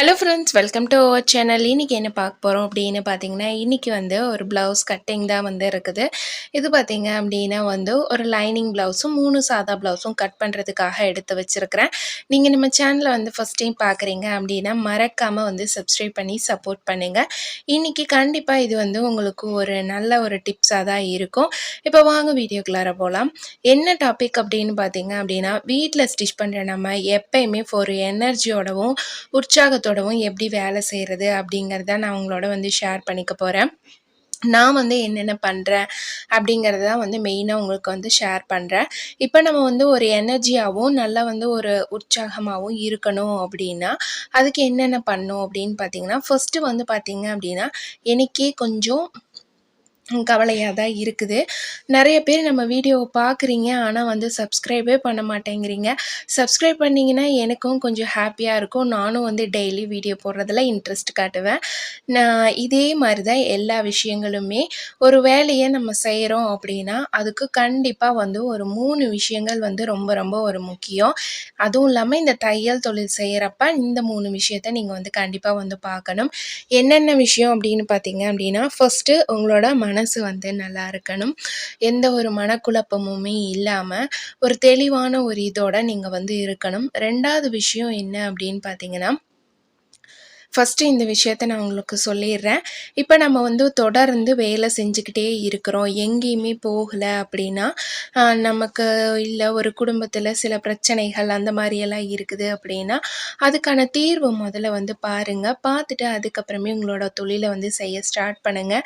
Hello friends welcome to our channel இன்றைக்கி என்ன பார்க்க போகிறோம் அப்படின்னு பார்த்தீங்கன்னா இன்றைக்கி வந்து ஒரு ப்ளவுஸ் கட்டிங் தான் வந்து இருக்குது. இது பார்த்தீங்க அப்படின்னா வந்து ஒரு லைனிங் ப்ளவுஸும் மூணு சாதா ப்ளவுஸும் கட் பண்ணுறதுக்காக எடுத்து வச்சுருக்கிறேன். நீங்கள் நம்ம சேனலை வந்து ஃபஸ்ட் டைம் பார்க்குறீங்க அப்படின்னா மறக்காமல் வந்து சப்ஸ்கிரைப் பண்ணி சப்போர்ட் பண்ணுங்கள் இன்றைக்கி கண்டிப்பாக இது வந்து உங்களுக்கு ஒரு நல்ல ஒரு டிப்ஸாக தான் இருக்கும். இப்போ வாங்க வீடியோக்குள்ளார போகலாம் என்ன டாபிக் அப்படின்னு பார்த்தீங்க அப்படின்னா வீட்டில் ஸ்டிச் பண்ணுற நம்ம எப்பயுமே ஒரு எனர்ஜியோடவும் உற்சாகத்தோட குடும்பத்தோடவும் எப்படி வேலை செய்கிறது அப்படிங்கிறத நான் உங்களோட வந்து ஷேர் பண்ணிக்க போகிறேன் நான் வந்து என்னென்ன பண்ணுறேன் அப்படிங்கிறத தான் வந்து மெயினாக உங்களுக்கு வந்து ஷேர் பண்ணுறேன் இப்போ நம்ம வந்து ஒரு எனர்ஜியாகவும் நல்லா வந்து ஒரு உற்சாகமாகவும் இருக்கணும் அப்படின்னா அதுக்கு என்னென்ன பண்ணும் அப்படின்னு பார்த்தீங்கன்னா ஃபஸ்ட்டு வந்து பார்த்தீங்க அப்படின்னா எனக்கே கொஞ்சம் கவலையாக தான் இருக்குது. நிறைய பேர் நம்ம வீடியோவை பார்க்குறீங்க ஆனால் வந்து சப்ஸ்கிரைபே பண்ண மாட்டேங்கிறீங்க. சப்ஸ்கிரைப் பண்ணிங்கன்னா எனக்கும் கொஞ்சம் ஹாப்பியாக இருக்கும். நானும் வந்து டெய்லி வீடியோ போடுறதில் இன்ட்ரெஸ்ட் காட்டுவேன். நான் இதே மாதிரி தான் எல்லா விஷயங்களுமே. ஒரு வேலையை நம்ம செய்கிறோம் அப்படின்னா அதுக்கு கண்டிப்பாக வந்து ஒரு மூணு விஷயங்கள் வந்து ரொம்ப ரொம்ப ஒரு முக்கியம். அதுவும் இல்லாமல் இந்த தையல் தொழில் செய்கிறப்ப இந்த மூணு விஷயத்த நீங்கள் வந்து கண்டிப்பாக வந்து பார்க்கணும். என்னென்ன விஷயம் அப்படின்னு பார்த்தீங்க அப்படின்னா ஃபஸ்ட்டு உங்களோட மன மனசு வந்து நல்லா இருக்கணும். எந்த ஒரு மனக்குழப்பமுமே இல்லாமல் ஒரு தெளிவான ஒரு இதோட நீங்கள் வந்து இருக்கணும். ரெண்டாவது விஷயம் என்ன அப்படின்னு பார்த்தீங்கன்னா ஃபஸ்ட்டு இந்த விஷயத்த நான் உங்களுக்கு சொல்லிடுறேன். இப்போ நம்ம வந்து தொடர்ந்து வேலை செஞ்சுக்கிட்டே இருக்கிறோம். எங்கேயுமே போகலை அப்படின்னா நமக்கு இல்லை ஒரு குடும்பத்தில் சில பிரச்சனைகள் அந்த மாதிரியெல்லாம் இருக்குது அப்படின்னா அதுக்கான தீர்வு முதல்ல வந்து பாருங்கள் பார்த்துட்டு அதுக்கப்புறமே உங்களோட தொழிலை வந்து செய்ய ஸ்டார்ட் பண்ணுங்கள்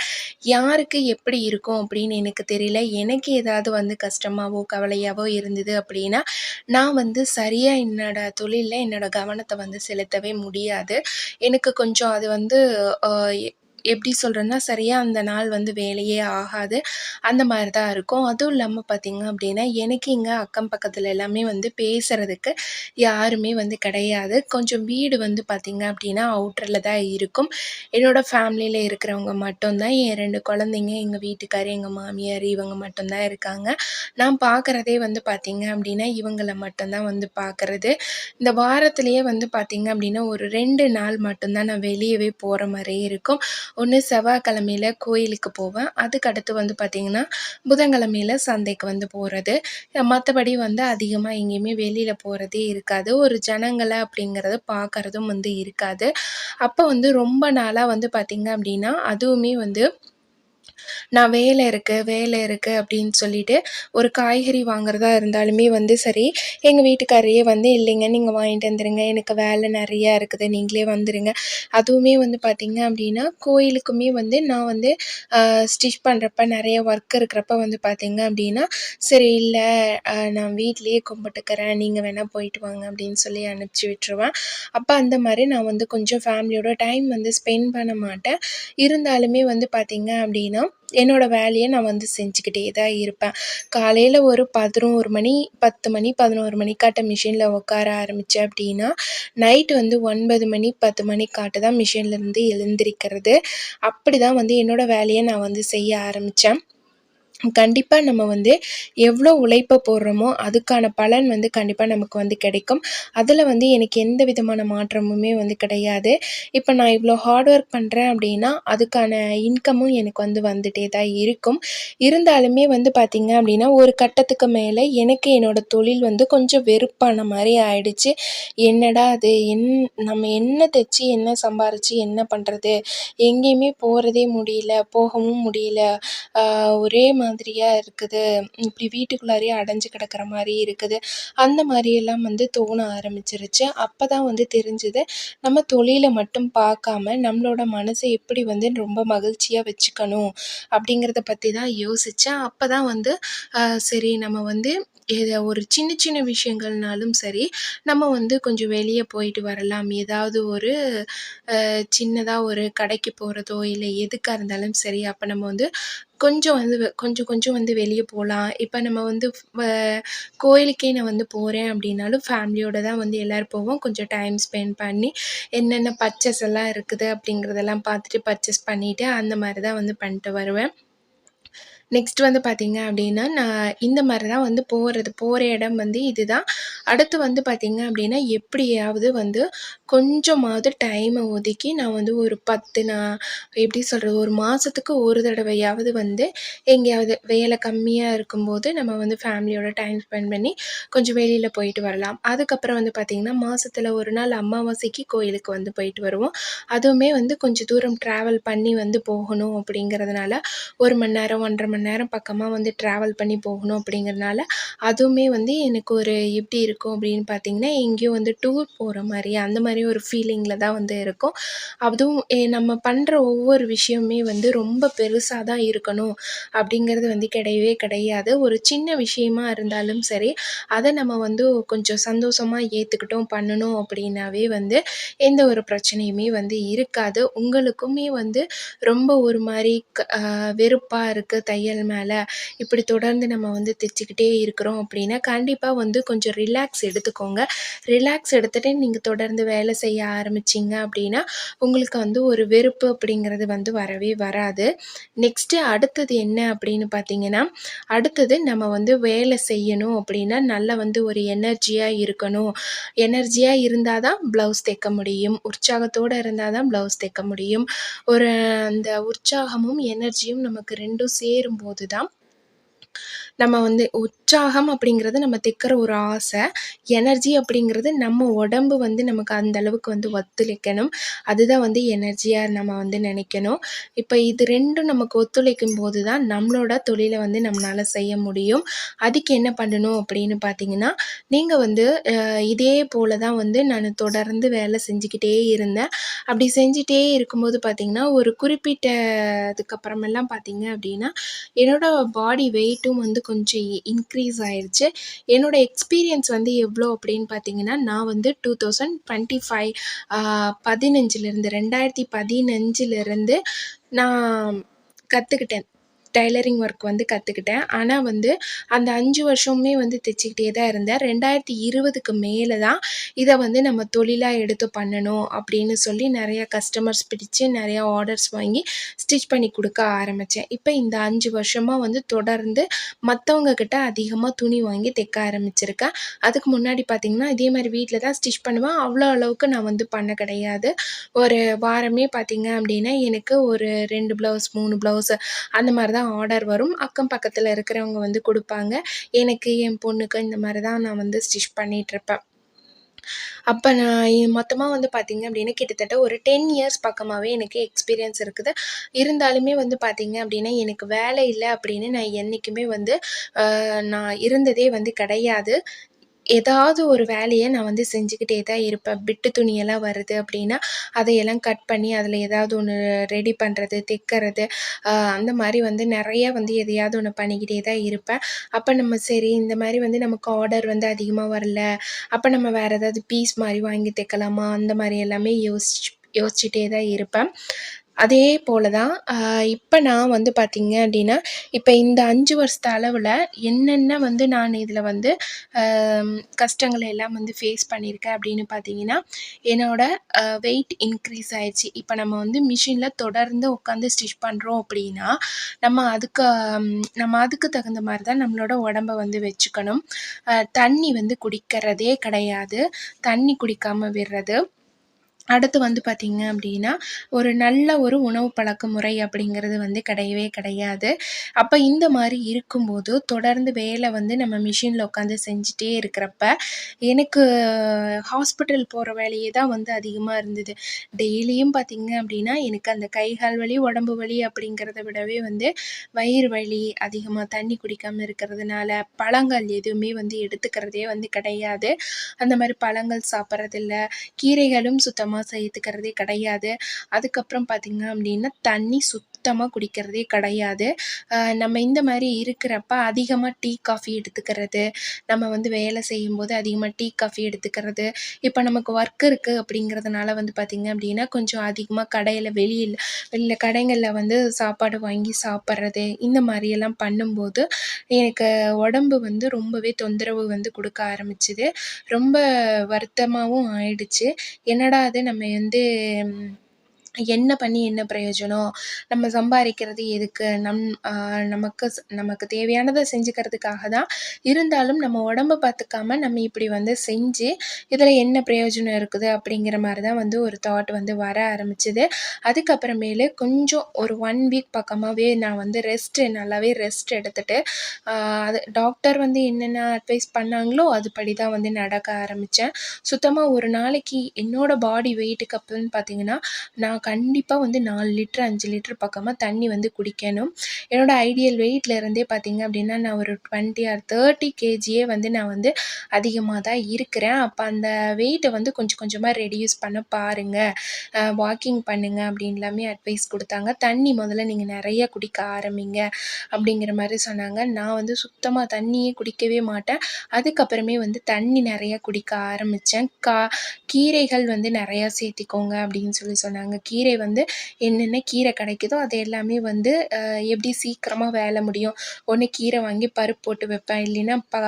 யாருக்கு எப்படி இருக்கும் அப்படின்னு எனக்கு தெரியல. எனக்கு ஏதாவது வந்து கஷ்டமாகவோ கவலையாகவோ இருந்தது அப்படின்னா நான் வந்து சரியாக என்னோட தொழிலில் என்னோட கவனத்தை வந்து செலுத்தவே முடியாது. எனக்கு கொஞ்சம் அது வந்து எப்படி சொல்கிறேன்னா சரியாக அந்த நாள் வந்து வேலையே ஆகாது. அந்த மாதிரி தான் இருக்கும். அதுவும் இல்லாமல் பார்த்திங்க அப்படின்னா எனக்கு இங்கே அக்கம் பக்கத்தில் எல்லாமே வந்து பேசுகிறதுக்கு யாருமே வந்து கிடையாது. கொஞ்சம் வீடு வந்து பார்த்திங்க அப்படின்னா அவுட்டரில் தான் இருக்கும். என்னோடய ஃபேமிலியில் இருக்கிறவங்க மட்டும்தான் என் ரெண்டு குழந்தைங்க எங்கள் வீட்டுக்கார் எங்கள் மாமியார் இவங்க மட்டும்தான் இருக்காங்க. நான் பார்க்குறதே வந்து பார்த்திங்க அப்படின்னா இவங்களை மட்டும்தான் வந்து பார்க்குறது. இந்த வாரத்துலேயே வந்து பார்த்திங்க அப்படின்னா ஒரு ரெண்டு நாள் மட்டும்தான் நான் வெளியவே போகிற மாதிரி இருக்கும். ஒன்று செவ்வாய்க்கிழமையில கோயிலுக்கு போவேன். அதுக்கு அடுத்து வந்து பார்த்திங்கன்னா புதன்கிழமையில சந்தைக்கு வந்து போகிறது மற்றபடி வந்து அதிகமாக எங்கேயுமே வெளியில் போகிறதே இருக்காது. ஒரு ஜனங்களை அப்படிங்கிறத பார்க்குறதும் வந்து இருக்காது. அப்போ வந்து ரொம்ப நாளாக வந்து பார்த்திங்க அப்படின்னா அதுவுமே வந்து நான் வேலை இருக்குது வேலை இருக்குது அப்படின்னு சொல்லிட்டு ஒரு காய்கறி வாங்குறதா இருந்தாலுமே வந்து சரி எங்கள் வீட்டுக்காரையே வந்து இல்லைங்க நீங்கள் வாங்கிட்டு வந்துடுங்க எனக்கு வேலை நிறையா இருக்குது. நீங்களே வந்துடுங்க அதுவுமே வந்து பார்த்திங்க அப்படின்னா கோயிலுக்குமே வந்து நான் வந்து ஸ்டிச் பண்ணுறப்ப நிறைய ஒர்க் இருக்கிறப்ப வந்து பார்த்திங்க அப்படின்னா சரி இல்லை நான் வீட்லேயே கும்பிட்டுக்கிறேன். நீங்கள் வேணால் போயிட்டு வாங்க. அப்படின்னு சொல்லி அனுப்பிச்சி விட்டுருவேன். அப்போ அந்த மாதிரி நான் வந்து கொஞ்சம் ஃபேமிலியோட டைம் வந்து ஸ்பெண்ட் பண்ண மாட்டேன். இருந்தாலுமே வந்து பார்த்திங்க அப்படின்னா என்னோடய வேலையை நான் வந்து செஞ்சுக்கிட்டே தான் இருப்பேன். காலையில் ஒரு பதினோரு மணி பத்து மணி பதினோரு மணிக்காட்ட மிஷினில் உட்கார ஆரம்பித்தேன் அப்படின்னா நைட்டு வந்து ஒன்பது மணி பத்து மணிக்காட்ட தான் மிஷின்லேருந்து எழுந்திரிக்கிறது. அப்படி தான் வந்து என்னோடய வேலையை நான் வந்து செய்ய ஆரம்பித்தேன் கண்டிப்பாக நம்ம வந்து எவ்வளோ உழைப்பை போடுறோமோ அதுக்கான பலன் வந்து கண்டிப்பாக நமக்கு வந்து கிடைக்கும். அதில் வந்து எனக்கு எந்த விதமான மாற்றமுமே வந்து கிடையாது. இப்போ நான் இவ்வளோ ஹார்ட் ஒர்க் பண்ணுறேன் அப்படின்னா அதுக்கான இன்கமும் எனக்கு வந்து வந்துகிட்டே தான் இருக்கும். இருந்தாலுமே வந்து பார்த்திங்க அப்படின்னா ஒரு கட்டத்துக்கு மேலே எனக்கு என்னோடய தொழில் வந்து கொஞ்சம் வெறுப்பான மாதிரி ஆயிடுச்சு. என்னடா அது? என் நம்ம என்ன தைச்சி என்ன சம்பாரித்து என்ன பண்ணுறது எங்கேயுமே போகிறதே முடியல போகவும் முடியல. ஒரே மாதிரி மாதிரியாக இருக்குது. இப்படி வீட்டுக்குள்ளாரையே அடைஞ்சு கிடக்கிற மாதிரி இருக்குது. அந்த மாதிரியெல்லாம் வந்து தோண ஆரம்பிச்சிருச்சு. அப்போ தான் வந்து தெரிஞ்சுது நம்ம தொழிலை மட்டும் பார்க்காம நம்மளோட மனசை எப்படி வந்து ரொம்ப மகிழ்ச்சியாக வச்சுக்கணும் அப்படிங்கிறத பற்றி தான் யோசித்தேன் அப்போ தான் வந்து சரி நம்ம வந்து இதை ஒரு சின்ன சின்ன விஷயங்கள்னாலும் சரி நம்ம வந்து கொஞ்சம் வெளியே போயிட்டு வரலாம். ஏதாவது ஒரு சின்னதாக ஒரு கடைக்கு போகிறதோ இல்லை எதுக்காக இருந்தாலும் சரி அப்போ நம்ம வந்து கொஞ்சம் வந்து கொஞ்சம் கொஞ்சம் வந்து வெளியே போகலாம் இப்போ நம்ம வந்து கோயிலுக்கே நான் வந்து போகிறேன் அப்படின்னாலும் ஃபேமிலியோடு தான் வந்து எல்லோரும் போவோம். கொஞ்சம் டைம் ஸ்பெண்ட் பண்ணி என்னென்ன பர்ச்சேஸ் எல்லாம் இருக்குது அப்படிங்கிறதெல்லாம் பார்த்துட்டு பர்ச்சேஸ் பண்ணிவிட்டு அந்த மாதிரி தான் வந்து பண்ணிட்டு வருவேன். நெக்ஸ்ட் வந்து பார்த்திங்க அப்படின்னா, நான் இந்த மாதிரி தான் வந்து போகிறது போகிற இடம் வந்து இதுதான். அடுத்து வந்து பார்த்திங்க அப்படின்னா, எப்படியாவது வந்து கொஞ்சமாவது டைமை ஒதுக்கி நான் வந்து ஒரு 10 நான் எப்படி சொல்கிறது ஒரு மாதத்துக்கு ஒரு தடவையாவது வந்து எங்கேயாவது வேலை கம்மியாக இருக்கும்போது, நம்ம வந்து ஃபேமிலியோட டைம் ஸ்பெண்ட் பண்ணி கொஞ்சம் வெளியில் போயிட்டு வரலாம். அதுக்கப்புறம் வந்து பார்த்திங்கன்னா மாதத்தில் ஒரு நாள் அமாவாசைக்கு கோயிலுக்கு வந்து போயிட்டு வருவோம். அதுவுமே வந்து கொஞ்சம் தூரம் ட்ராவல் பண்ணி வந்து போகணும் அப்படிங்கிறதுனால, ஒரு மணி நேரம், 1 1/2 மணி நேரம் பக்கமாக வந்து ட்ராவல் பண்ணி போகணும் அப்படிங்கிறனால, அதுவுமே வந்து எனக்கு ஒரு எப்படி இருக்கும் அப்படின்னு பார்த்தீங்கன்னா, எங்கேயோ வந்து டூர் போகிற மாதிரி அந்த மாதிரி ஒரு ஃபீலிங்கில் தான் வந்து இருக்கும். அதுவும் நம்ம பண்ணுற ஒவ்வொரு விஷயமுமே வந்து ரொம்ப பெருசாக தான் இருக்கணும் அப்படிங்கிறது வந்து கிடையவே கிடையாது. ஒரு சின்ன விஷயமா இருந்தாலும் சரி, அதை நம்ம வந்து கொஞ்சம் சந்தோஷமா ஏற்றுக்கிட்டோம் பண்ணணும் அப்படின்னாவே வந்து எந்த ஒரு பிரச்சனையுமே வந்து இருக்காது. உங்களுக்குமே வந்து ரொம்ப ஒரு மாதிரி க இருக்குது தையல் இருக்கு மேலே இப்படி தொடர்ந்து நம்ம வந்து தைச்சிக்கிட்டே இருக்கிறோம் அப்படின்னா, கண்டிப்பாக வந்து கொஞ்சம் ரிலாக்ஸ் எடுத்துக்கோங்க. ரிலாக்ஸ் எடுத்துகிட்டு நீங்கள் தொடர்ந்து வேலை செய்ய ஆரம்பிச்சிங்க அப்படின்னா, உங்களுக்கு வந்து ஒரு வெறுப்பு அப்படிங்கிறது வந்து வரவே வராது. நெக்ஸ்ட்டு அடுத்தது என்ன அப்படின்னு பார்த்தீங்கன்னா, அடுத்தது நம்ம வந்து வேலை செய்யணும் அப்படின்னா, நல்லா வந்து ஒரு எனர்ஜியாக இருக்கணும். எனர்ஜியாக இருந்தால் தான் ப்ளவுஸ் தைக்க முடியும். உற்சாகத்தோடு இருந்தால் தான் ப்ளவுஸ் தைக்க முடியும். ஒரு அந்த உற்சாகமும், எனர்ஜியும் நமக்கு ரெண்டும் சேரும் சேரும்போது தான் நம்ம வந்து உற்சாகம் அப்படிங்கிறது நம்ம தைக்கிற ஒரு ஆசை. எனர்ஜி அப்படிங்கிறது நம்ம உடம்பு வந்து நமக்கு அந்த அளவுக்கு வந்து ஒத்துழைக்கணும். அதுதான் வந்து எனர்ஜியாக நம்ம வந்து நினைக்கணும். இப்போ இது ரெண்டும் நமக்கு ஒத்துழைக்கும் போது தான் நம்மளோட தொழிலை வந்து நம்மளால செய்ய முடியும். அதுக்கு என்ன பண்ணணும் அப்படின்னு பார்த்தீங்கன்னா, நீங்கள் வந்து இதே போல தான் வந்து நான் தொடர்ந்து வேலை செஞ்சுக்கிட்டே இருந்தேன். அப்படி செஞ்சுட்டே இருக்கும்போது பார்த்தீங்கன்னா, ஒரு குறிப்பிட்ட அதுக்கப்புறமெல்லாம் பார்த்தீங்க அப்படின்னா, என்னோட பாடி வெயிட்டும் வந்து கொஞ்சம் இன்க்ரீஸ் ஆயிடுச்சு என்னோட எக்ஸ்பீரியன்ஸ் வந்து எவ்வளோ அப்படின்னு பார்த்தீங்கன்னா, நான் வந்து டூ தௌசண்ட் டுவெண்ட்டி ஃபைவ் பதினஞ்சுலேருந்து ரெண்டாயிரத்தி பதினஞ்சிலேருந்து நான் கற்றுக்கிட்டேன் டைலரிங் ஒர்க் வந்து கற்றுக்கிட்டேன் ஆனால் வந்து அந்த அஞ்சு வருஷமுமே வந்து தைச்சிக்கிட்டே தான் இருந்தேன். ரெண்டாயிரத்தி இருபதுக்கு மேலே தான் இதை வந்து நம்ம தொழிலாக எடுத்து பண்ணணும் அப்படின்னு சொல்லி நிறையா கஸ்டமர்ஸ் பிடிச்சு, நிறையா ஆர்டர்ஸ் வாங்கி ஸ்டிச் பண்ணி கொடுக்க ஆரம்பித்தேன் இப்போ இந்த அஞ்சு வருஷமாக வந்து தொடர்ந்து மற்றவங்கக்கிட்ட அதிகமாக துணி வாங்கி தைக்க ஆரம்பிச்சிருக்கேன். அதுக்கு முன்னாடி பார்த்திங்கன்னா இதே மாதிரி வீட்டில் தான் ஸ்டிச் பண்ணுவேன். அவ்வளோ அளவுக்கு நான் வந்து பண்ண கிடையாது. ஒரு வாரமே பார்த்திங்க அப்படின்னா, எனக்கு ஒரு ரெண்டு ப்ளவுஸ், மூணு ப்ளவுஸ் அந்த மாதிரி தான் ஆர்டர் வரும். அக்கம் பக்கத்தில் இருக்கிறவங்க வந்து கொடுப்பாங்க எனக்கு, என் பொண்ணுக்கு இந்த மாதிரி தான் நான் வந்து ஸ்டிச் பண்ணிட்டுருப்பேன். அப்போ நான் மொத்தமாக வந்து பார்த்தீங்க அப்படின்னா, கிட்டத்தட்ட ஒரு 10 இயர்ஸ் பக்கமாகவே எனக்கு எக்ஸ்பீரியன்ஸ் இருக்குது. இருந்தாலுமே வந்து பார்த்தீங்க அப்படின்னா, எனக்கு வேலை இல்லை அப்படின்னு நான் என்றைக்குமே வந்து நான் இருந்ததே வந்து கிடையாது. ஏதாவது ஒரு வேலையை நான் வந்து செஞ்சுக்கிட்டே தான் இருப்பேன். பிட்டு துணியெல்லாம் வருது அப்படின்னா, அதையெல்லாம் கட் பண்ணி அதில் ஏதாவது ஒன்று ரெடி பண்ணுறது தைக்கிறது, அந்த மாதிரி வந்து நிறைய வந்து எதையாவது ஒன்று பண்ணிக்கிட்டே தான் இருப்பேன். அப்போ நம்ம சரி இந்த மாதிரி வந்து நமக்கு ஆர்டர் வந்து அதிகமாக வரல. அப்போ நம்ம வேற ஏதாவது பீஸ் மாதிரி வாங்கி தைக்கலாமா? அந்த மாதிரி எல்லாமே யோசிச்சு யோசிச்சுட்டே தான் இருப்பேன். அதே போல தான் இப்போ நான் வந்து பார்த்திங்க அப்படின்னா, இப்போ இந்த அஞ்சு வருஷத்து அளவில் என்னென்ன வந்து நான் இதில் வந்து கஷ்டங்களை எல்லாம் வந்து ஃபேஸ் பண்ணியிருக்கேன் அப்படின்னு பார்த்தீங்கன்னா, என்னோடய வெயிட் இன்க்ரீஸ் ஆயிடுச்சு இப்போ நம்ம வந்து மிஷினில் தொடர்ந்து உட்காந்து ஸ்டிச் பண்ணுறோம் அப்படின்னா, நம்ம அதுக்கு நம்ம அதுக்கு தகுந்த மாதிரி தான் நம்மளோட உடம்ப வந்து வச்சுக்கணும். தண்ணி வந்து குடிக்கிறதே கிடையாது. தண்ணி குடிக்காமல் விடுறது. அடுத்து வந்து பார்த்திங்க அப்படின்னா, ஒரு நல்ல ஒரு உணவு பழக்க முறை அப்படிங்கிறது வந்து கிடையவே கிடையாது. அப்போ இந்த மாதிரி இருக்கும்போது, தொடர்ந்து வேலை வந்து நம்ம மிஷினில் உட்காந்து செஞ்சுட்டே இருக்கிறப்ப, எனக்கு ஹாஸ்பிட்டல் போகிற வேலையே தான் வந்து அதிகமாக இருந்தது. டெய்லியும் பார்த்திங்க அப்படின்னா, எனக்கு அந்த கை, கால் வலி, உடம்பு வலி அப்படிங்கிறத விடவே வந்து வயிறு வலி, அதிகமாக தண்ணி குடிக்காமல் இருக்கிறதுனால, பழங்கள் எதுவுமே வந்து எடுத்துக்கிறதே வந்து கிடையாது. அந்த மாதிரி பழங்கள் சாப்பிட்றதில்ல கீரைகளும் சுத்தமாக சுத்தமா சேர்த்துக்கிறதே கிடையாது. அதுக்கப்புறம் பார்த்திங்க அப்படின்னா, தண்ணி சுத் சுத்தமாக குடிக்கிறதே கிடையாது. நம்ம இந்த மாதிரி இருக்கிறப்ப அதிகமாக டீ, காஃபி எடுத்துக்கிறது, நம்ம வந்து வேலை செய்யும்போது அதிகமாக டீ, காஃபி எடுத்துக்கிறது, இப்போ நமக்கு ஒர்க் இருக்குது அப்படிங்கிறதுனால வந்து பார்த்திங்க அப்படின்னா, கொஞ்சம் அதிகமாக கடையில் வெளியில் வெளியில் கடைகளில் வந்து சாப்பாடு வாங்கி சாப்பிட்றது இந்த மாதிரியெல்லாம் பண்ணும்போது, எனக்கு உடம்பு வந்து ரொம்பவே தொந்தரவு வந்து கொடுக்க ஆரம்பிச்சுது ரொம்ப வருத்தமாகவும் ஆயிடுச்சு. என்னடா இது நம்ம வந்து என்ன பண்ணி என்ன பிரயோஜனம்? நம்ம சம்பாதிக்கிறது எதுக்கு? நம் நமக்கு நமக்கு தேவையானதை செஞ்சுக்கிறதுக்காக தான் இருந்தாலும் நம்ம உடம்ப பார்த்துக்காம நம்ம இப்படி வந்து செஞ்சு இதில் என்ன பிரயோஜனம் இருக்குது அப்படிங்கிற மாதிரி தான் வந்து ஒரு தாட் வந்து வர ஆரம்பிச்சுது. அதுக்கப்புறமேலு கொஞ்சம் ஒரு ஒன் வீக் பக்கமாகவே நான் வந்து ரெஸ்ட்டு நல்லாவே ரெஸ்ட் எடுத்துகிட்டு அது டாக்டர் வந்து என்னென்ன அட்வைஸ் பண்ணாங்களோ அதுபடி தான் வந்து நடக்க ஆரம்பித்தேன் சுத்தமாக ஒரு நாளைக்கு என்னோடய பாடி வெயிட்டுக்கு அப்புன்னு பார்த்தீங்கன்னா நான் கண்டிப்பாக வந்து நாலு லிட்டர் அஞ்சு லிட்டர் பக்கமாக தண்ணி வந்து குடிக்கணும். என்னோடய ஐடியல் வெயிட்டில் இருந்தே பார்த்திங்க அப்படின்னா நான் ஒரு டுவெண்ட்டி ஆர் தேர்ட்டி கேஜியே வந்து நான் வந்து அதிகமாக தான் இருக்கிறேன். அப்போ அந்த வெயிட்டை வந்து கொஞ்சம் கொஞ்சமாக ரெடியூஸ் பண்ண பாருங்கள் வாக்கிங் பண்ணுங்கள் அப்படின்லாமே அட்வைஸ் கொடுத்தாங்க. தண்ணி முதல்ல நீங்கள் நிறைய குடிக்க ஆரம்பிங்க அப்படிங்கிற மாதிரி சொன்னாங்க. நான் வந்து சுத்தமாக தண்ணியே குடிக்கவே மாட்டேன். அதுக்கப்புறமே வந்து தண்ணி நிறைய குடிக்க ஆரம்பித்தேன் கா கீரைகள் வந்து நிறையா சேர்த்திக்கோங்க அப்படின்னு சொல்லி சொன்னாங்க. கீரை வந்து என்னென்ன கீரை கிடைக்குதோ அது எல்லாமே வந்து எப்படி சீக்கிரமாக வேலை முடியும்? ஒன்று கீரை வாங்கி பருப்பு போட்டு வைப்பேன். இல்லைன்னா ப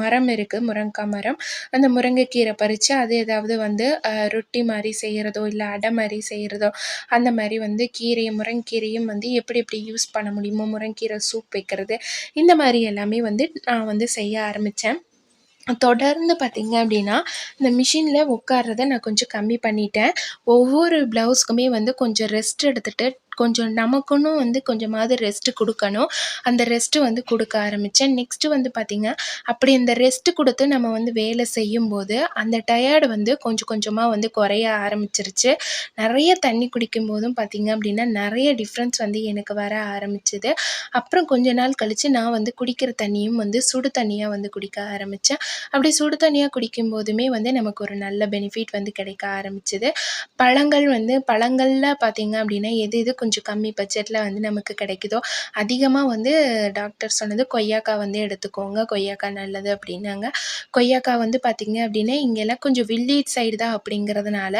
மரம் இருக்குது முருங்கக்காய் மரம். அந்த முருங்கைக்கீரை பறித்து அது ஏதாவது வந்து ரொட்டி மாதிரி செய்கிறதோ இல்லை அடை மாதிரி செய்கிறதோ அந்த மாதிரி வந்து கீரையும் முருங்கீரையும் வந்து எப்படி எப்படி யூஸ் பண்ண முடியுமோ முருங்கீரை சூப் வைக்கிறது இந்த மாதிரி எல்லாமே வந்து நான் வந்து செய்ய ஆரம்பித்தேன் தொடர்ந்து பார்த்திங்க அப்படின்னா இந்த மிஷினில் உட்கார்றத நான் கொஞ்சம் கம்மி பண்ணிட்டேன். ஒவ்வொரு ப்ளவுஸ்க்குமே வந்து கொஞ்சம் ரெஸ்ட் எடுத்துகிட்டு கொஞ்சம் நமக்குன்னு வந்து கொஞ்சமாவது ரெஸ்ட்டு கொடுக்கணும். அந்த ரெஸ்ட்டு வந்து கொடுக்க ஆரம்பித்தேன் நெக்ஸ்ட்டு வந்து பார்த்திங்க அப்படி இந்த ரெஸ்ட்டு கொடுத்து நம்ம வந்து வேலை செய்யும்போது அந்த டயர்டு வந்து கொஞ்சம் கொஞ்சமாக வந்து குறைய ஆரம்பிச்சிருச்சு. நிறைய தண்ணி குடிக்கும் போதும் பார்த்திங்க அப்படின்னா நிறைய டிஃப்ரென்ஸ் வந்து எனக்கு வர ஆரம்பிச்சுது. அப்புறம் கொஞ்ச நாள் கழித்து நான் வந்து குடிக்கிற தண்ணியும் வந்து சுடு தண்ணியாக வந்து குடிக்க ஆரம்பித்தேன் அப்படி சுடு தண்ணியாக குடிக்கும் போதுமே வந்து நமக்கு ஒரு நல்ல பெனிஃபிட் வந்து கிடைக்க ஆரம்பிச்சுது. பழங்கள் வந்து பழங்களில் பார்த்திங்க அப்படின்னா எது எது கொஞ்சம் கம்மி பட்ஜெட்டில் வந்து நமக்கு கிடைக்குதோ அதிகமாக வந்து டாக்டர் சொன்னது கொய்யாக்காய் வந்து எடுத்துக்கோங்க. கொய்யாக்காய் நல்லது அப்படின்னாங்க. கொய்யாக்காய் வந்து பார்த்திங்க அப்படின்னா இங்கெல்லாம் கொஞ்சம் வில்லேஜ் சைடு தான் அப்படிங்கிறதுனால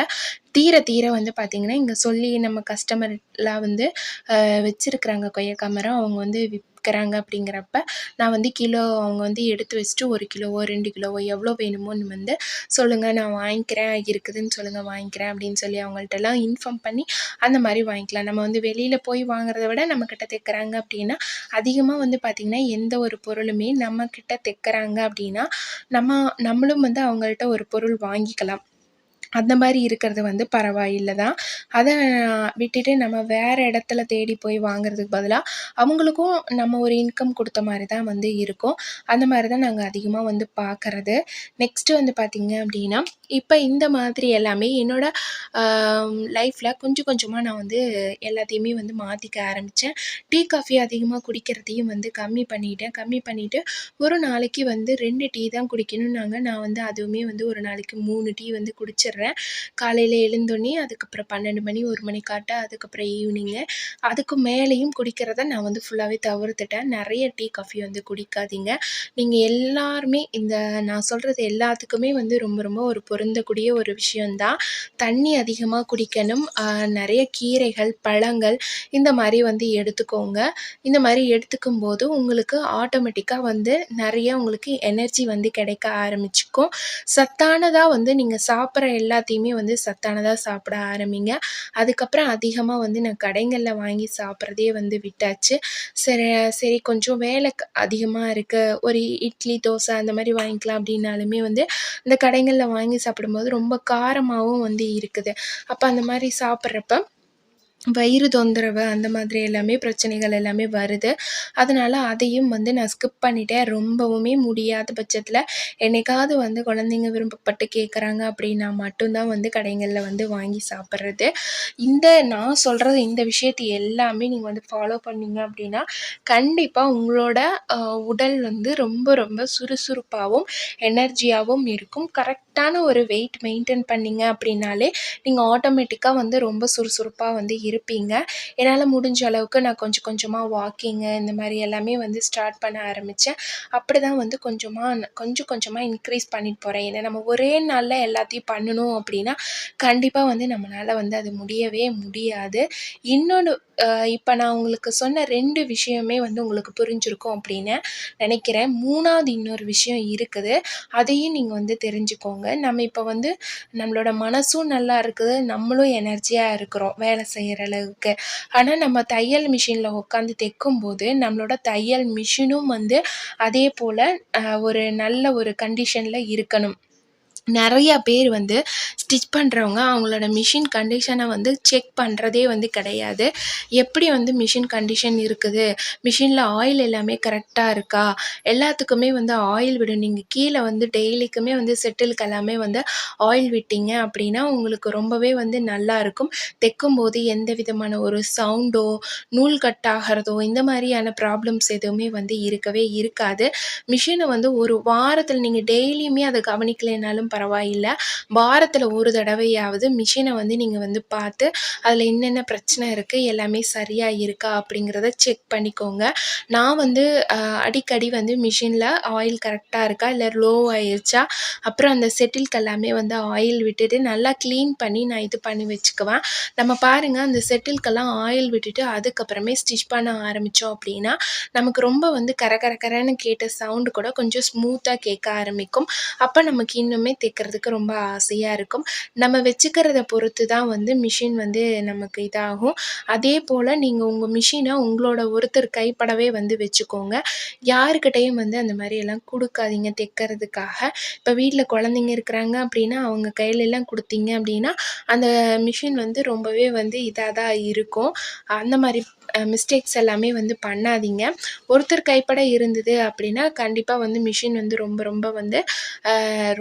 தீர தீர வந்து பார்த்திங்கன்னா இங்கே சொல்லி நம்ம கஸ்டமர்லாம் வந்து வச்சுருக்குறாங்க கொய்யாக்காய் மரம். அவங்க வந்து விப் விற்கிறாங்க அப்படிங்கிறப்ப நான் வந்து கிலோ அவங்க வந்து எடுத்து வச்சுட்டு ஒரு கிலோவோ ரெண்டு கிலோவோ எவ்வளோ வேணுமோன்னு வந்து சொல்லுங்கள் நான் வாங்கிக்கிறேன் இருக்குதுன்னு சொல்லுங்கள் வாங்கிக்கிறேன் அப்படின்னு சொல்லி அவங்கள்ட்டலாம் இன்ஃபார்ம் பண்ணி அந்த மாதிரி வாங்கிக்கலாம். நம்ம வந்து வெளியில் போய் வாங்குறத விட நம்மக்கிட்ட தைக்கிறாங்க அப்படின்னா அதிகமாக வந்து பார்த்திங்கன்னா எந்த ஒரு பொருளுமே நம்மக்கிட்ட தைக்கிறாங்க அப்படின்னா நம்ம நம்மளும் வந்து அவங்கள்ட்ட ஒரு பொருள் வாங்கிக்கலாம். அந்த மாதிரி இருக்கிறது வந்து பரவாயில்லை தான். அதை விட்டுட்டு நம்ம வேறு இடத்துல தேடி போய் வாங்குறதுக்கு பதிலாக அவங்களுக்கும் நம்ம ஒரு இன்கம் கொடுத்த மாதிரி தான் வந்து இருக்கும். அந்த மாதிரி தான் நாங்கள் அதிகமாக வந்து பார்க்குறது நெக்ஸ்ட்டு வந்து பார்த்திங்க அப்படின்னா இப்போ இந்த மாதிரி எல்லாமே என்னோடய லைஃப்பில் கொஞ்சம் கொஞ்சமாக நான் வந்து எல்லாத்தையுமே வந்து மாற்றிக்க ஆரம்பித்தேன் டீ காஃபி அதிகமாக குடிக்கிறதையும் வந்து கம்மி பண்ணிட்டேன். கம்மி பண்ணிவிட்டு ஒரு நாளைக்கு வந்து ரெண்டு டீ தான் குடிக்கணும்னாங்க. நான் வந்து அதுவுமே வந்து ஒரு நாளைக்கு மூணு டீ வந்து குடிச்சிடுறேன். சாப்பிட்றேன் காலையில் எழுந்தோடனே அதுக்கப்புறம் பன்னெண்டு மணி ஒரு மணி காட்ட அதுக்கப்புறம் ஈவினிங்கு அதுக்கு மேலேயும் குடிக்கிறத நான் வந்து ஃபுல்லாகவே தவிர்த்துட்டேன். நிறைய டீ காஃபி வந்து குடிக்காதீங்க. நீங்கள் எல்லாருமே இந்த நான் சொல்கிறது எல்லாத்துக்குமே வந்து ரொம்ப ரொம்ப ஒரு பொருந்தக்கூடிய ஒரு விஷயந்தான் தண்ணி அதிகமாக குடிக்கணும். நிறைய கீரைகள் பழங்கள் இந்த மாதிரி வந்து எடுத்துக்கோங்க. இந்த மாதிரி எடுத்துக்கும் போது உங்களுக்கு ஆட்டோமேட்டிக்காக வந்து நிறைய உங்களுக்கு எனர்ஜி வந்து கிடைக்க ஆரம்பிச்சுக்கும். சத்தானதாக வந்து நீங்கள் சாப்பிட்ற எல்லா எல்லாத்தையுமே வந்து சத்தானதாக சாப்பிட ஆரம்பிங்க. அதுக்கப்புறம் அதிகமாக வந்து நான் கடைங்களில் வாங்கி சாப்பிட்றதே வந்து விட்டாச்சு. சரி சரி கொஞ்சம் வேலை அதிகமாக இருக்குது ஒரு இட்லி தோசை அந்த மாதிரி வாங்கிக்கலாம் அப்படின்னாலுமே வந்து இந்த கடைகளில் வாங்கி சாப்பிடும்போது ரொம்ப காரமாகவும் வந்து இருக்குது. அப்போ அந்த மாதிரி சாப்பிட்றப்ப வயிறு தொந்தரவு அந்த மாதிரி எல்லாமே பிரச்சனைகள் எல்லாமே வருது. அதனால் அதையும் வந்து நான் ஸ்கிப் பண்ணிட்டேன். ரொம்பவுமே முடியாத பட்சத்தில் என்னைக்காவது வந்து குழந்தைங்க விருப்பப்பட்டு கேட்குறாங்க அப்படின்னா மட்டும்தான் வந்து கடைகளில் வந்து வாங்கி சாப்பிட்றது. இந்த நான் சொல்கிறது இந்த விஷயத்தை எல்லாமே நீங்கள் வந்து ஃபாலோ பண்ணீங்க அப்படின்னா கண்டிப்பாக உங்களோட உடல் வந்து ரொம்ப ரொம்ப சுறுசுறுப்பாகவும் எனர்ஜியாகவும் இருக்கும். கரெக்ட் கரெக்டான ஒரு வெயிட் மெயின்டைன் பண்ணிங்க அப்படின்னாலே நீங்கள் ஆட்டோமேட்டிக்காக வந்து ரொம்ப சுறுசுறுப்பாக வந்து இருப்பீங்க. என்னால் முடிஞ்ச அளவுக்கு நான் கொஞ்சம் கொஞ்சமாக வாக்கிங்கு இந்த மாதிரி எல்லாமே வந்து ஸ்டார்ட் பண்ண ஆரம்பித்தேன் அப்படி தான் வந்து கொஞ்சமாக கொஞ்சம் கொஞ்சமாக இன்க்ரீஸ் பண்ணிட்டு போகிறேன் ஏன்னா நம்ம ஒரே நாளில் எல்லாத்தையும் பண்ணணும் அப்படின்னா கண்டிப்பாக வந்து நம்மளால் வந்து அது முடியவே முடியாது. இன்னொன்று இப்போ நான் உங்களுக்கு சொன்ன ரெண்டு விஷயமே வந்து உங்களுக்கு புரிஞ்சிருக்கும் அப்படின்னு நினைக்கிறேன். மூணாவது இன்னொரு விஷயம் இருக்குது. அதையும் நீங்கள் வந்து தெரிஞ்சுக்கோங்க. பண்ணிக்கோங்க நம்ம இப்போ வந்து நம்மளோட மனசும் நல்லா இருக்குது. நம்மளும் எனர்ஜியாக இருக்கிறோம் வேலை செய்கிற அளவுக்கு. ஆனால் நம்ம தையல் மிஷினில் உட்காந்து தைக்கும்போது நம்மளோட தையல் மிஷினும் வந்து அதே போல் ஒரு நல்ல ஒரு கண்டிஷனில் இருக்கணும். நிறையா பேர் வந்து ஸ்டிச் பண்ணுறவங்க அவங்களோட மிஷின் கண்டிஷனை வந்து செக் பண்ணுறதே வந்து கிடையாது. எப்படி வந்து மிஷின் கண்டிஷன் இருக்குது? மிஷினில் ஆயில் எல்லாமே கரெக்டாக இருக்கா? எல்லாத்துக்குமே வந்து ஆயில் விடும் நீங்கள் கீழே வந்து டெய்லிக்குமே வந்து செட்டிலுக்கு எல்லாமே வந்து ஆயில் விட்டீங்க அப்படின்னா உங்களுக்கு ரொம்பவே வந்து நல்லா இருக்கும். தைக்கும்போது எந்த விதமான ஒரு சவுண்டோ நூல் கட் ஆகிறதோ இந்த மாதிரியான ப்ராப்ளம்ஸ் எதுவுமே வந்து இருக்கவே இருக்காது. மிஷினை வந்து ஒரு வாரத்தில் நீங்கள் டெய்லியுமே அதை கவனிக்கலைனாலும் பரவாயில்லை. வாரத்தில் ஒரு தடவையாவது மிஷினை வந்து நீங்கள் வந்து பார்த்து அதில் என்னென்ன பிரச்சனை இருக்குது எல்லாமே சரியாக இருக்கா அப்படிங்கிறத செக் பண்ணிக்கோங்க. நான் வந்து அடிக்கடி வந்து மிஷினில் ஆயில் கரெக்டாக இருக்கா இல்லை லோ ஆயிடுச்சா அப்புறம் அந்த செட்டில்க்கு எல்லாமே வந்து ஆயில் விட்டுட்டு நல்லா க்ளீன் பண்ணி நான் இது பண்ணி வச்சுக்குவேன். நம்ம பாருங்கள் அந்த செட்டில்க்கெல்லாம் ஆயில் விட்டுட்டு அதுக்கப்புறமே ஸ்டிச் பண்ண ஆரம்பித்தோம் அப்படின்னா நமக்கு ரொம்ப வந்து கர கர கரன்னு கேட்ட சவுண்டு கூட கொஞ்சம் ஸ்மூத்தாக கேட்க ஆரம்பிக்கும். அப்போ நமக்கு இன்னுமே தைக்கிறதுக்கு ரொம்ப ஆசையாக இருக்கும். நம்ம வச்சுக்கிறத பொறுத்து தான் வந்து மிஷின் வந்து நமக்கு இதாகும். அதே போல் நீங்கள் உங்கள் மிஷினை உங்களோட ஒருத்தர் கைப்படவே வந்து வச்சுக்கோங்க. யாருக்கிட்டேயும் வந்து அந்த மாதிரி எல்லாம் கொடுக்காதீங்க தைக்கிறதுக்காக இப்போ வீட்டில் குழந்தைங்க இருக்கிறாங்க அப்படின்னா அவங்க கையிலெல்லாம் கொடுத்தீங்க அப்படின்னா அந்த மிஷின் வந்து ரொம்பவே வந்து இதாக தான் இருக்கும். அந்த மாதிரி மிஸ்டேக்ஸ் எல்லாமே வந்து பண்ணாதீங்க. ஒருத்தர் கைப்பட இருந்தது அப்படின்னா கண்டிப்பாக வந்து மிஷின் வந்து ரொம்ப ரொம்ப வந்து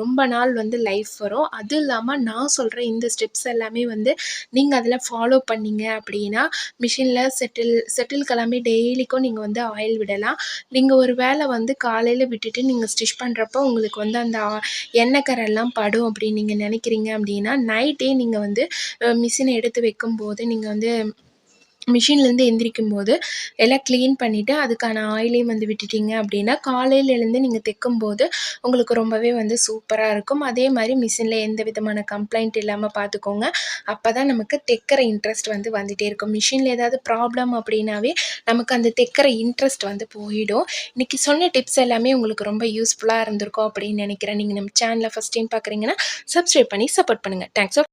ரொம்ப நாள் வந்து லைஃப் வரும். அதுவும் இல்லாமல் நான் சொல்கிற இந்த ஸ்டெப்ஸ் எல்லாமே வந்து நீங்கள் அதில் ஃபாலோ பண்ணீங்க அப்படின்னா மிஷினில் செட்டில் செட்டில் கிளம்பி டெய்லிக்கும் நீங்கள் வந்து ஆயில் விடலாம். நீங்கள் ஒரு வேளை வந்து காலையில் விட்டுட்டு நீங்கள் ஸ்டிச் பண்ணுறப்போ உங்களுக்கு வந்து அந்த எண்ணெய் கரெல்லாம் படும் அப்படின்னு நீங்கள் நினைக்கிறீங்க அப்படின்னா நைட்டே நீங்கள் வந்து மிஷினை எடுத்து வைக்கும்போது நீங்கள் வந்து மிஷின்லேருந்து எந்திரிக்கும் போது எல்லாம் க்ளீன் பண்ணிவிட்டு அதுக்கான ஆயிலையும் வந்து விட்டுட்டீங்க அப்படின்னா காலையில் எழுந்து நீங்கள் தைக்கும்போது உங்களுக்கு ரொம்பவே வந்து சூப்பராக இருக்கும். அதே மாதிரி மிஷினில் எந்த விதமான கம்ப்ளைண்ட் இல்லாமல் பார்த்துக்கோங்க அப்போ தான் நமக்கு தைக்கிற இன்ட்ரெஸ்ட் வந்து வந்துகிட்டே இருக்கும். மிஷினில் ஏதாவது ப்ராப்ளம் அப்படின்னாவே நமக்கு அந்த தைக்கிற இன்ட்ரெஸ்ட் வந்து போயிடும். இன்றைக்கி சொன்ன டிப்ஸ் எல்லாமே உங்களுக்கு ரொம்ப யூஸ்ஃபுல்லாக இருந்திருக்கும் அப்படின்னு நினைக்கிறேன். நீங்கள் நம்ம சேனலை ஃபஸ்ட் டைம் பார்க்குறீங்கன்னா சப்ஸ்கிரைப் பண்ணி சப்போர்ட் பண்ணுங்கள் தேங்க்ஸ்